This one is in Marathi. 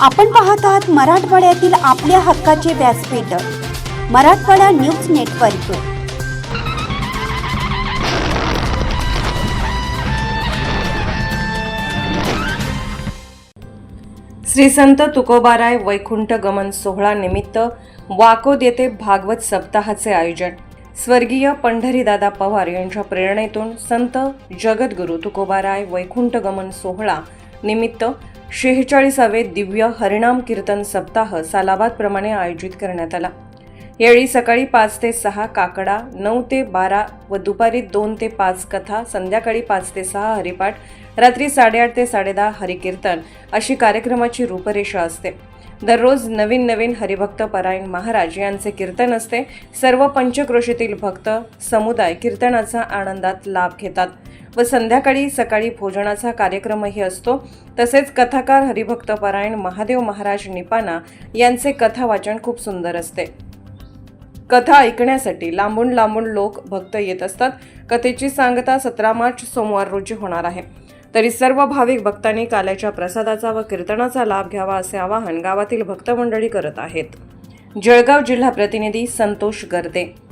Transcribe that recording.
आपण पाहत आहात मराठवाड्यातील आपल्या हक्काचे व्यासपीठ मराठवाडा न्यूज नेटवर्क. श्री संत तुकोबाराय वैकुंठ गमन सोहळा निमित्त वाकोद येथे भागवत सप्ताहाचे आयोजन. स्वर्गीय पंढरीदादा पवार यांच्या प्रेरणेतून संत जगद्गुरू तुकोबाराय वैकुंठ गमन सोहळा निमित्त शेहेचाळीसावे दिव्य हरिणाम कीर्तन सप्ताह सालाबादप्रमाणे आयोजित करण्यात आला. यावेळी सकाळी पाच ते सहा काकडा नऊ ते बारा व दुपारी दोन ते पाच कथा संध्याकाळी पाच ते सहा हरिपाठ रात्री साडेआठ ते साडेदहा हरिकीर्तन अशी कार्यक्रमाची रूपरेषा असते. दररोज नवीन नवीन हरिभक्त परायण महाराज यांचे कीर्तन असते. सर्व पंचक्रोशीतील भक्त समुदाय कीर्तनाचा आनंदात लाभ घेतात. व संध्याकाळी सकाळी भोजनाचा कार्यक्रमही असतो. तसेच कथाकार हरिभक्त परायण महादेव महाराज निपाना यांचे कथा वाचन खूप सुंदर असते. कथा ऐकण्यासाठी लांबून लांबून लोक भक्त येत असतात. कथेची सांगता सतरा मार्च सोमवार रोजी होणार आहे. तरी सर्व भाविक भक्तांनी काल्याच्या प्रसादाचा व कीर्तनाचा लाभ घ्यावा असे आवाहन गावातील भक्त मंडळी करत आहेत. जळगाव जिल्हा प्रतिनिधी संतोष गर्दे.